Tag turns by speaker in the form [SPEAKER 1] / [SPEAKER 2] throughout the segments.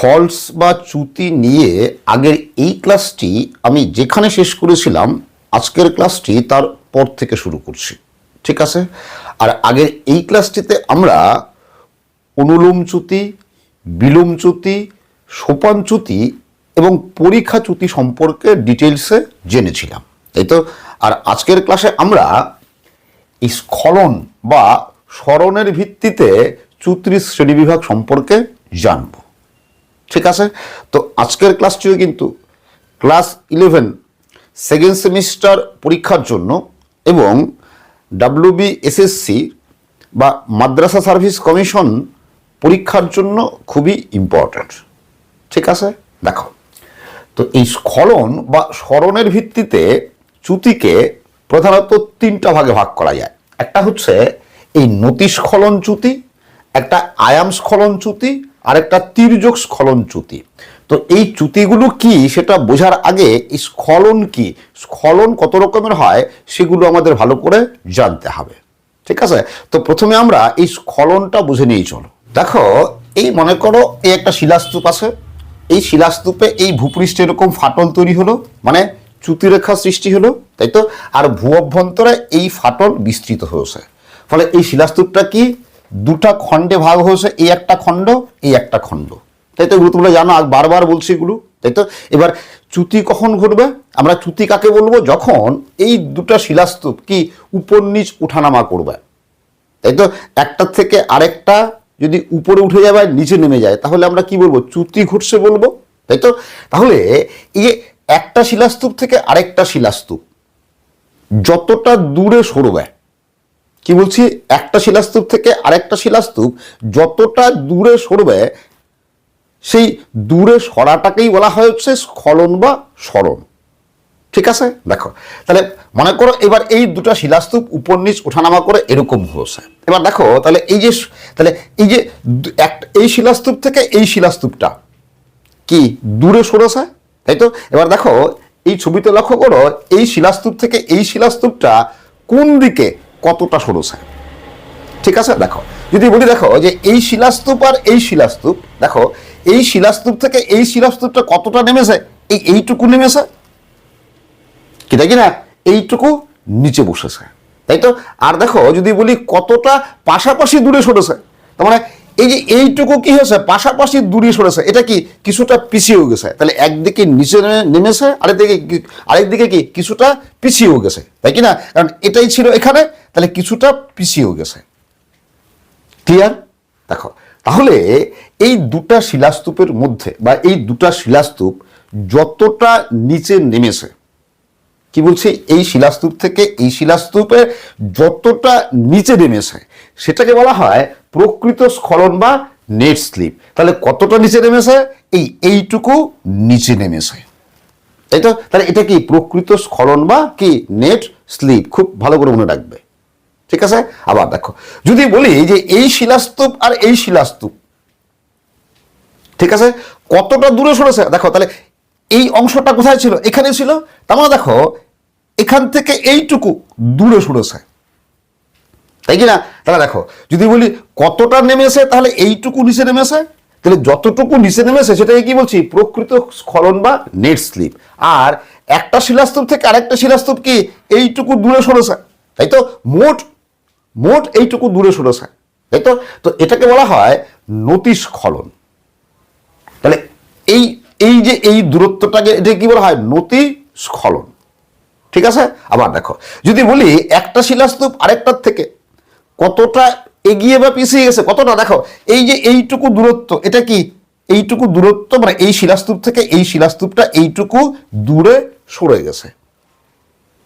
[SPEAKER 1] False বা চ্যুতি নিয়ে আগের এই ক্লাসটি আমি যেখানে শেষ করেছিলাম, আজকের ক্লাসটি তার পর থেকে শুরু করছি। ঠিক আছে? আর আগের এই ক্লাসটিতে আমরা অনুলোম চ্যুতি বিলোম চ্যুতি সোপান চ্যুতি এবং পরীক্ষা চ্যুতি সম্পর্কে ডিটেলসে জেনেছিলাম। তাই তো? আর আজকের ক্লাসে আমরা এই স্খলন বা স্মরণের ভিত্তিতে চ্যুতির শ্রেণীবিভাগ সম্পর্কে জানব। ঠিক আছে? তো আজকের ক্লাসটিও কিন্তু ক্লাস ইলেভেন সেকেন্ড সেমিস্টার পরীক্ষার জন্য এবং ডাব্লিউবি বা মাদ্রাসা সার্ভিস কমিশন পরীক্ষার জন্য খুবই ইম্পর্ট্যান্ট ঠিক আছে? দেখো। তো এই স্খলন বা স্মরণের ভিত্তিতে চ্যুতিকে প্রধানত তিনটা ভাগে ভাগ করা যায়। একটা হচ্ছে এই নতি স্খলন চ্যুতি একটা আয়াম স্খলন চ্যুতি আর একটা তির্যক স্খলন চ্যুতি। তো এই চ্যুতিগুলো কি? সেটা বোঝার আগে এই স্খলন কি? স্খলন কত রকমের হয়? সেগুলো আমাদের ভালো করে জানতে হবে। ঠিক আছে? তো প্রথমে আমরা এই স্খলনটা বুঝে নিয়েই চলো। দেখো, এই মনে করো এই একটা শিলাস্তূপ আছে। এই শিলাস্তূপে এই ভূপৃষ্ঠে এরকম ফাটল তৈরি হলো মানে চ্যুতিরেখা সৃষ্টি হলো, তাই তো? আর ভূ অভ্যন্তরে এই ফাটল বিস্তৃত হয়েছে। ফলে এই শিলাস্তূপটা কি? দুটা খণ্ডে ভাগ হয়েছে, এই একটা খণ্ড, এই একটা খণ্ড। তাই তো এগুলো তোমরা জানো বারবার বলছি এগুলো তাই তো? এবার চ্যুতি কখন ঘটবে? আমরা চ্যুতি কাকে বলব? যখন এই দুটা শিলাস্তূপ কি উপর নিচ উঠানামা করবে। তাই তো? একটা থেকে আরেকটা যদি উপরে উঠে যায় বা নিচে নেমে যায়, তাহলে আমরা কি বলব? চ্যুতি ঘটছে বলব, তাই তো? তাহলে এই একটা শিলাস্তূপ থেকে আরেকটা শিলাস্তূপ, যতটা দূরে সরবে কি বলছি? একটা শিলাস্তূপ থেকে আরেকটা শিলাস্তূপ যতটা দূরে সরবে, সেই দূরে সরাটাকেই বলা হচ্ছে স্খলন বা স্মরণ। ঠিক আছে? দেখো, তাহলে মনে করো এবার এই দুটো শিলাস্তূপ উপর নিচ ওঠানামা করে এরকম হয়েছে। এবার দেখো, তাহলে এই যে তাহলে এই যে এক- এই শিলাস্তূপ থেকে এই শিলাস্তূপটা কি দূরে সরেছে? তাই তো? এবার দেখো, এই ছবিতে লক্ষ্য করো, এই শিলাস্তূপ থেকে এই শিলাস্তূপটা কোন দিকে কতটা সরেছে ঠিক আছে? দেখো, যদি বলি, দেখো, যে এই শিলাস্তূপ আর এই শিলাস্তূপ, দেখো, এই শিলাস্তূপ থেকে এই শিলাস্তূপটা কতটা নেমেছে? এই এইটুকু নেমেছে? কি দেখি না? এইটুকু নিচে বসেছে। তাই তো? আর দেখো, যদি বলি কতটা পাশাপাশি দূরে সরেছে, তার মানে এই যে এইটুকু কি হয়েছে? পাশাপাশি দূরে সরেছে। এটা কি কিছুটা পিছিয়েও গেছে? তাহলে একদিকে নিচে নেমেছে, আরেকদিকে আরেকদিকে কি কিছুটা পিছিয়েও গেছে? তাই কি না? কারণ এটাই ছিল এখানে, তাহলে কিছুটা পিছিয়েও গেছে। ক্লিয়ার দেখো, তাহলে এই দুটা শিলাস্তূপের মধ্যে বা এই দুটা শিলাস্তূপ যতটা নিচে নেমেছে কি বলছি? এই শিলাস্তূপ থেকে এই শিলাস্তূপে যতটা নিচে নেমেছে, সেটাকে বলা হয় প্রকৃত স্খলন বা নেট স্লিপ। তাহলে কতটা নিচে নেমেছে? এই এইটুকু নিচে নেমেছে। তাই তো? তাহলে এটা কি প্রকৃত স্খলন বা কি নেট স্লিপ? খুব ভালো করে মনে রাখবে। ঠিক আছে? আবার দেখো, যদি বলি যে এই শিলাস্তূপ আর এই শিলাস্তূপ, ঠিক আছে? কতটা দূরে সরেছে? দেখো, তাহলে এই অংশটা কোথায় ছিল? এখানে ছিল। তার মানে দেখো, এখান থেকে এইটুকু দূরে সরেছে। তাই কি না? তাহলে দেখো, যদি বলি কতটা নেমেছে, তাহলে এইটুকু নিচে নেমেছে। তাহলে যতটুকু নিচে নেমেছে, সেটাকে কি বলছি? প্রকৃত স্খলন বা নেট স্লিপ। আর একটা শিলাস্তূপ থেকে আরেকটা শিলাস্তূপ কি? এইটুকু দূরে সরেছে। তাই তো? মোট মোট এইটুকু দূরে সরেছে। তাই তো? তো এটাকে বলা হয় নতি স্খলন তাহলে এই এই যে এই দূরত্বটাকে, এটা কি বলা হয়? নতি স্খলন। ঠিক আছে? আবার দেখো, যদি বলি একটা শিলাস্তূপ আরেকটার থেকে কতটা এগিয়ে বা পিছিয়ে গেছে, কতটা? দেখো, এই যে এইটুকু দূরত্ব, এটা কি? এইটুকু দূরত্ব মানে এই শিলাস্তূপ থেকে এই শিলাস্তূপটা এইটুকু দূরে সরে গেছে।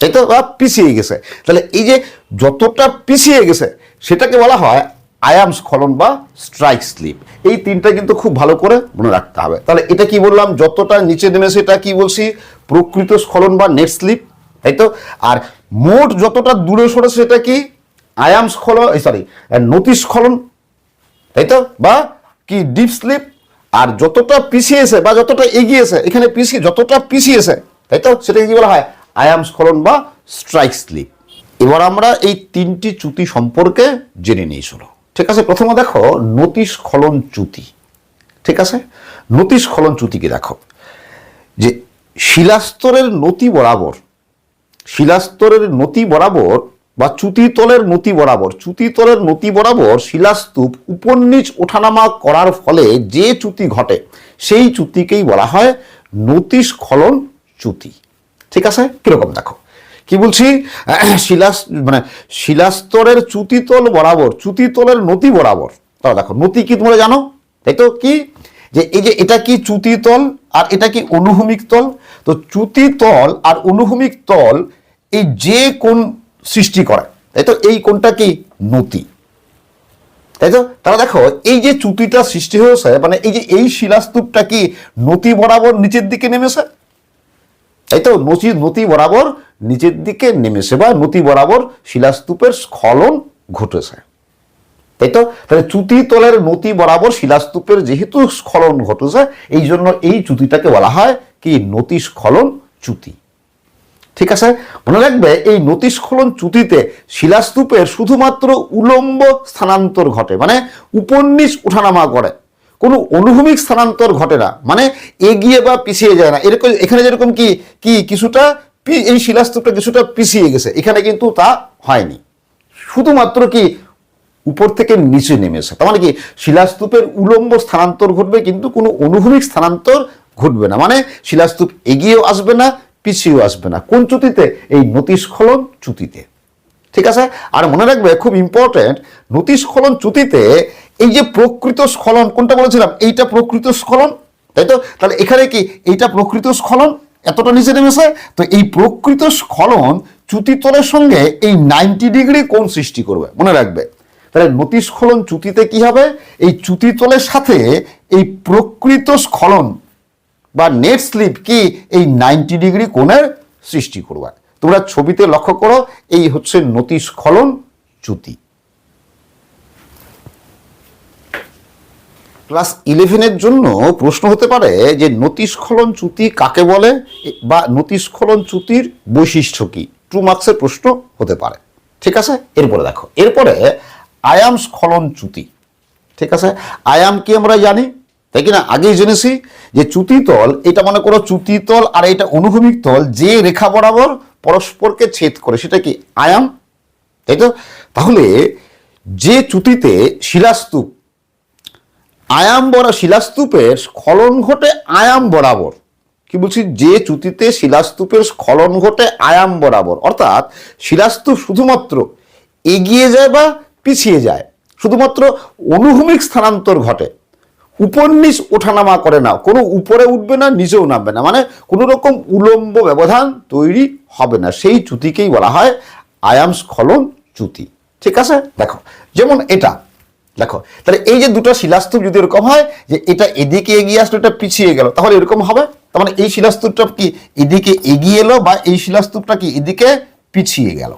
[SPEAKER 1] তাই তো? পিছিয়ে গেছে। তাহলে এই যে যতটা পিছিয়ে গেছে, সেটাকে বলা হয় আয়াম স্খলন বা স্ট্রাইক স্লিপ। এই তিনটা কিন্তু খুব ভালো করে মনে রাখতে হবে। তাহলে এটা কি বললাম? যতটা নিচে নেমে সেটা কি বলছি? প্রকৃত স্খলন বা নেট স্লিপ, তাই তো? আর মোট যতটা দূরে সরে সেটা কি? আয়াম স্খলন সরি নতি স্খলন, তাই তো? বা কি ডিপ স্লিপ? আর যতটা পিছিয়েছে বা যতটা এগিয়েছে এখানে পিছিয়ে, যতটা পিছিয়েছে তাই তো? সেটাকে কি বলা হয়? আয়াম স্খলন বা স্ট্রাইক স্লিপ। এবার আমরা এই তিনটি চ্যুতি সম্পর্কে জেনে নিই চলো ঠিক আছে? প্রথমে দেখো নতি খলন চ্যুতি। ঠিক আছে? নতিস্খলন চ্যুতিকে দেখো? যে শিলাস্তরের নতি বরাবর, শিলাস্তরের নতি বরাবর বা চ্যুতিতলের নতি বরাবর চ্যুতিতলের নতি বরাবর শিলাস্তূপ উপর নিচ ওঠানামা করার ফলে যে চ্যুতি ঘটে, সেই চ্যুতিকেই বলা হয় নতিশ নতিস্খলন চ্যুতি। ঠিক আছে? কীরকম দেখো? কি বলছি? শিলাস মানে শিলাস্তরের চ্যুতিতল বরাবর চ্যুতিতলের নতি বরাবর। তাহলে দেখো, নতি কি তোমরা জানো? তাই তো? কি? যে এই যে এটা কি চ্যুতিতল আর এটা কি অনুভূমিক তল? তো চ্যুতিতল আর অনুভূমিক তল এই যে কোন সৃষ্টি করে, তাই তো? এই কোনটা কি? নতি। তাই তো? তাহলে দেখো, এই যে চ্যুতিটা সৃষ্টি হয়েছে মানে এই যে এই শিলাস্তূপটা কি নতি বরাবর নিচের দিকে নেমেছে? তাই তো? নচি নতি বরাবর নিচের দিকে নেমেছে বা নতি বরাবর শিলাস্তূপের স্খলন ঘটেছে। তাই তো? তাহলে চ্যুতি তলের নতি বরাবর শিলাস্তূপের যেহেতু স্খলন ঘটেছে, এই জন্য এই চ্যুতিটাকে বলা হয় কি? নতি স্খলন চ্যুতি ঠিক আছে? মনে রাখবে, এই নতিস্খলন চ্যুতিতে শিলাস্তূপের শুধুমাত্র উলম্ব স্থানান্তর ঘটে। মানে উপন্নিস উঠানামা করে। কোনো অনুভূমিক স্থানান্তর ঘটে না। মানে এগিয়ে বা পিছিয়ে যায় না। এরকম এখানে যেরকম কি কি কিছুটা এই শিলাস্তূপটা কিছুটা পিছিয়ে গেছে, এখানে কিন্তু তা হয়নি। শুধুমাত্র কি উপর থেকে নিচে নেমেছে তার মানে কি শিলাস্তূপের উলম্ব স্থানান্তর ঘটবে, কিন্তু কোনো অনুভূমিক স্থানান্তর ঘটবে না। মানে শিলাস্তূপ এগিয়েও আসবে না, পিছিয়েও আসবে না। কোন চ্যুতিতে? এই নতিস্খলন চ্যুতিতে। ঠিক আছে? আর মনে রাখবে, খুব ইম্পর্টেন্ট নতিস্খলন চ্যুতিতে এই যে প্রকৃত স্খলন, কোনটা বলেছিলাম? এইটা প্রকৃত স্খলন? তাই তো? তাহলে এখানে কি এইটা প্রকৃত স্খলন? এতটা নিচে নেমেছে। তো এই প্রকৃত স্খলন চ্যুতিতলের সঙ্গে এই নাইনটি ডিগ্রি কোণ সৃষ্টি করবে, মনে রাখবে। তাহলে নতিস্খলন চ্যুতিতে কি হবে? এই চ্যুতিতলের সাথে এই প্রকৃত স্খলন বা নেট স্লিপ কি এই নাইনটি ডিগ্রি কোণের সৃষ্টি করবে। তোমরা ছবিতে লক্ষ্য করো, এই হচ্ছে নতিস্খলন চ্যুতি। ক্লাস ইলেভেনের জন্য প্রশ্ন হতে পারে যে নতিস্খলন চ্যুতি কাকে বলে বা নতিস্খলন চ্যুতির বৈশিষ্ট্য কি? টু মার্কসের প্রশ্ন হতে পারে। ঠিক আছে? এরপরে দেখো। এরপরে আয়াম স্খলন চ্যুতি। ঠিক আছে? আয়াম কি আমরা জানি? তাই কিনা? আগেই জেনেছি যে চ্যুতিতল এটা মনে করো চ্যুতিতল আর এটা অনুভূমিক তল, যে রেখা বরাবর পরস্পরকে ছেদ করে, সেটা কি? আয়াম। তাই তো? তাহলে যে চ্যুতিতে শিলাস্তূপ আয়াম বরা শিলাস্তূপের স্খলন ঘটে আয়াম বরাবর। কি বলছি? যে চ্যুতিতে শিলাস্তূপের স্খলন ঘটে আয়াম বরাবর। অর্থাৎ শিলাস্তূপ শুধুমাত্র এগিয়ে যায় বা পিছিয়ে যায়। শুধুমাত্র অনুভূমিক স্থানান্তর ঘটে। নিচ ওঠানামা করে না। কোনো উপরে উঠবে না, নিচেও নামবে না। মানে কোনো রকম উলম্ব ব্যবধান তৈরি হবে না। সেই চ্যুতিকেই বলা হয় আয়াম স্খলন চ্যুতি। ঠিক আছে? দেখো। যেমন এটা। দেখো, তাহলে এই যে দুটো শিলাস্তূপ যদি এরকম হয় যে এটা এদিকে এগিয়ে আসলো, এটা পিছিয়ে গেল, তাহলে এরকম হবে? তার মানে এই শিলাস্তূপটা কি এদিকে এগিয়ে এলো বা এই শিলাস্তূপটা কি এদিকে পিছিয়ে গেল?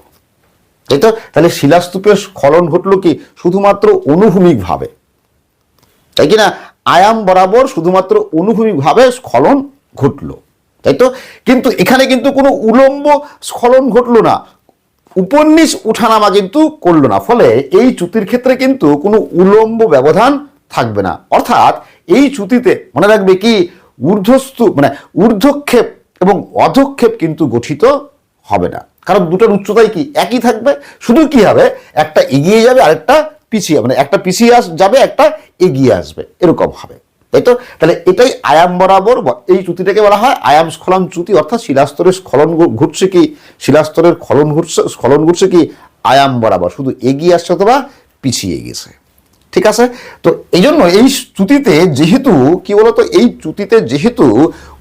[SPEAKER 1] তাই তো? তাহলে শিলাস্তূপের স্খলন ঘটলো কি শুধুমাত্র অনুভূমিকভাবে? তাই কি না আয়াম বরাবর শুধুমাত্র অনুভূমিকভাবে স্খলন ঘটলো। তাই তো? কিন্তু এখানে কিন্তু কোনো উলম্ব স্খলন ঘটলো না। উপন্নিস উঠানামা কিন্তু করল না। ফলে এই চ্যুতির ক্ষেত্রে কিন্তু কোনো উলম্ব ব্যবধান থাকবে না। অর্থাৎ এই চ্যুতিতে মনে রাখবে কি ঊর্ধ্বস্তু মানে ঊর্ধ্বক্ষেপ এবং অধক্ষেপ কিন্তু গঠিত হবে না। কারণ দুটোর উচ্চতাই কি? একই থাকবে। শুধু কি হবে? একটা এগিয়ে যাবে, আরেকটা পিছিয়ে মানে একটা পিছিয়ে আস যাবে, একটা এগিয়ে আসবে। এরকম হবে। তাই তো তাহলে এটাই আয়াম বরাবর এই চ্যুতিটাকে বলা হয় আয়াম স্খলন চ্যুতি, অর্থাৎ শিলাস্তরের স্খলন ঘটছে কি? শিলাস্তরের খলন ঘটছে স্খলন ঘটছে কি? আয়াম বরাবর। শুধু এগিয়ে আসছে অথবা পিছিয়ে গেছে। ঠিক আছে? তো এই জন্য এই চ্যুতিতে যেহেতু, কি বলতো? এই চ্যুতিতে যেহেতু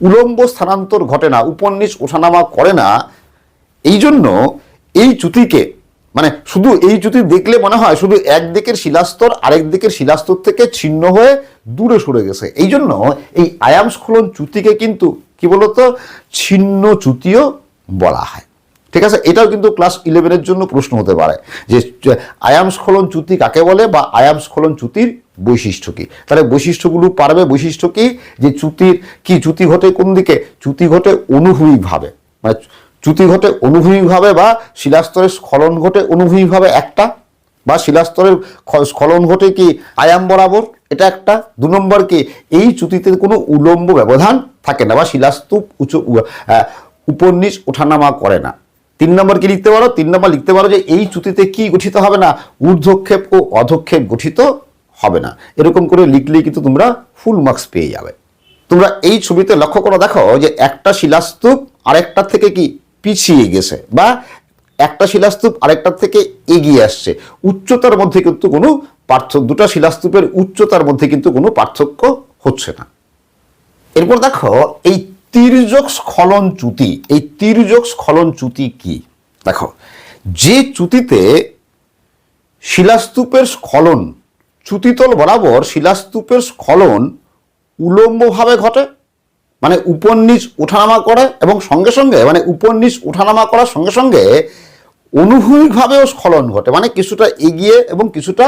[SPEAKER 1] উলম্ব স্থানান্তর ঘটে না উপন্নিস ওঠানামা করে না এই জন্য এই চ্যুতিকে মানে শুধু এই চ্যুতি দেখলে মনে হয় শুধু এক দিকের শিলাস্তর, আরেক দিকের শিলাস্তর থেকে ছিন্ন হয়ে দূরে সরে গেছে। এই জন্য এই আয়াম স্খলন চ্যুতিকে কিন্তু কি বলতো? ছিন্ন চ্যুতিও বলা হয়। ঠিক আছে? এটাও কিন্তু ক্লাস ইলেভেনের জন্য প্রশ্ন হতে পারে যে আয়াম স্খলন চ্যুতি কাকে বলে বা আয়াম স্খলন চ্যুতির বৈশিষ্ট্য কি? তাহলে বৈশিষ্ট্যগুলো পারবে বৈশিষ্ট্য কি? যে চ্যুতির কি চ্যুতি ঘটে কোন দিকে? চ্যুতি ঘটে অনুভূমিকভাবে। মানে চ্যুতি ঘটে অনুভূমিকভাবে বা শিলাস্তরের স্খলন ঘটে অনুভূমিকভাবে একটা? বা শিলাস্তরের স্খলন ঘটে কি আয়াম বরাবর? এটা একটা। দু নম্বর কি এই চ্যুতিতে কোনো উলম্ব ব্যবধান থাকে না বা শিলাস্তূপ উঁচু উ- আহ, উপর নিচ ওঠানামা করে না। তিন নম্বর কি লিখতে পারো? তিন নম্বর লিখতে পারো যে এই চ্যুতিতে কি গঠিত হবে না? ঊর্ধ্বক্ষেপ ও অধক্ষেপ গঠিত হবে না। এরকম করে লিখলেই কিন্তু তোমরা ফুল মার্কস পেয়ে যাবে। তোমরা এই ছবিতে লক্ষ্য করে দেখো যে একটা শিলাস্তূপ আরেকটার থেকে কি পিছিয়ে গেছে বা একটা শিলাস্তূপ আরেকটার থেকে এগিয়ে আসছে। উচ্চতার মধ্যে কিন্তু কোনো পার্থক্য, দুটা শিলাস্তূপের উচ্চতার মধ্যে কিন্তু কোনো পার্থক্য হচ্ছে না। এরপর দেখো, এই তির্যক স্খলন চ্যুতি, এই তির্যক স্খলন চ্যুতি কি? দেখো, যে চ্যুতিতে শিলাস্তূপের স্খলন, চ্যুতিতল বরাবর শিলাস্তূপের স্খলন উলম্বভাবে ঘটে মানে উপর নিচ ওঠানামা করে এবং সঙ্গে সঙ্গে মানে উপর নিচ ওঠানামা করার সঙ্গে সঙ্গে অনুভূমিকভাবেও স্খলন ঘটে। মানে কিছুটা এগিয়ে এবং কিছুটা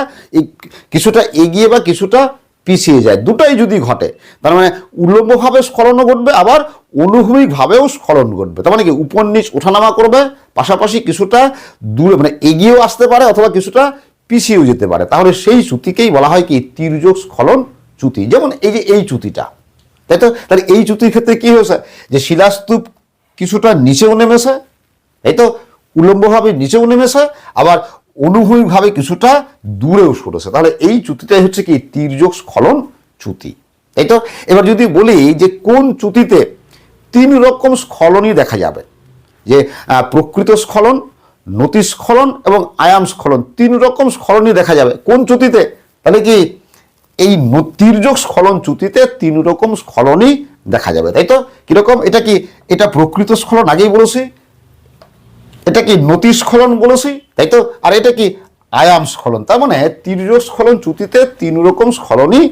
[SPEAKER 1] কিছুটা এগিয়ে বা কিছুটা পিছিয়ে যায়। দুটাই যদি ঘটে, তার মানে উলম্বভাবে স্খলনও ঘটবে, আবার অনুভূমিকভাবেও স্খলন ঘটবে। তার মানে কি উপর নিচ ওঠানামা করবে, পাশাপাশি কিছুটা দূরে মানে এগিয়েও আসতে পারে অথবা কিছুটা পিছিয়েও যেতে পারে। তাহলে সেই চ্যুতিকেই বলা হয় কি তির্যক স্খলন চ্যুতি যেমন এই যে এই চ্যুতিটা তাই তো? তাহলে এই চ্যুতির ক্ষেত্রে কি হয়েছে? যে শিলাস্তূপ কিছুটা নিচেও নেমেছে এই তো? উলম্বভাবে নিচেও নেমেছে, আবার অনুভূমিকভাবে কিছুটা দূরেও সরেছে। তাহলে এই চ্যুতিটাই হচ্ছে কি? তির্যক স্খলন চ্যুতি তাই তো? এবার যদি বলি যে কোন চ্যুতিতে তিন রকম স্খলনই দেখা যাবে? যে প্রকৃত স্খলন নতি স্খলন এবং আয়াম স্খলন তিন রকম স্খলনই দেখা যাবে। কোন চ্যুতিতে তাহলে কি এই তির্যক স্খলন চ্যুতিতে তিন রকম স্খলনই দেখা যাবে, তাই তো? কীরকম? এটা কি, এটা প্রকৃত স্খলন আগেই বলেছি? এটা কি নতি স্খলন বলেছি? তাই তো? আর এটা কি আয়াম স্খলন? তার মানে তির্যক স্খলন চ্যুতিতে তিন রকম স্খলনই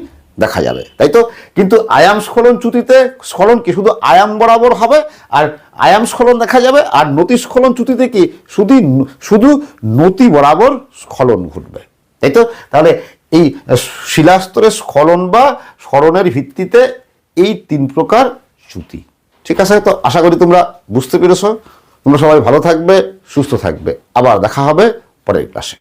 [SPEAKER 1] দেখা যাবে, তাই তো? কিন্তু আয়াম স্খলন চ্যুতিতে স্খলন কি শুধু আয়াম বরাবর হবে, আর আয়াম স্খলন দেখা যাবে, আর নতি স্খলন চ্যুতিতে কি শুধু শুধু নতি বরাবর স্খলন ঘটবে, তাই তো? তাহলে এই শিলাস্তরে স্খলন বা স্মরণের ভিত্তিতে এই তিন প্রকার চ্যুতি। ঠিক আছে? তো আশা করি তোমরা বুঝতে পেরেছ। তোমরা সবাই ভালো থাকবে, সুস্থ থাকবে। আবার দেখা হবে পরের ক্লাসে।